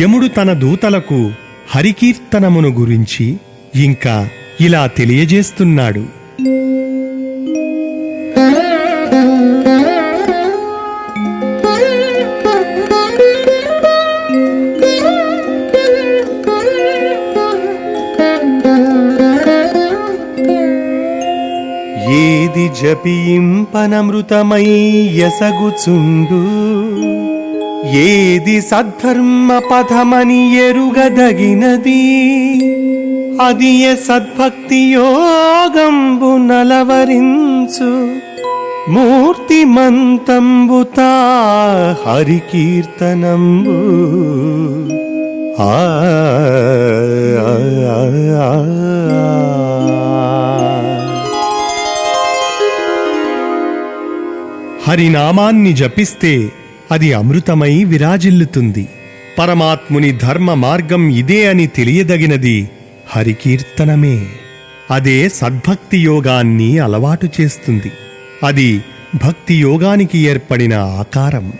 యముడు తన దూతలకు హరికీర్తనమును గురించి ఇంకా ఇలా తెలియజేస్తున్నాడు. ఏది జపింపనమృతమై ఎసగుచుండు ఏది సద్ధర్మ పథమని ఎరుగదగినది? అది సద్భక్తి యోగంబు నలవరించు. మూర్తిమంతంబుతా హరికీర్తనంబు. ఆ, ఆ. హరినామాన్ని జపిస్తే అది అమృతమై విరాజిల్లుతుంది. పరమాత్ముని ధర్మ మార్గం ఇదే అని తెలియదగినది హరికీర్తనమే. అదే సద్భక్తి యోగాన్ని అలవాటు చేస్తుంది. అది భక్తి యోగానికి ఏర్పడిన ఆకారం.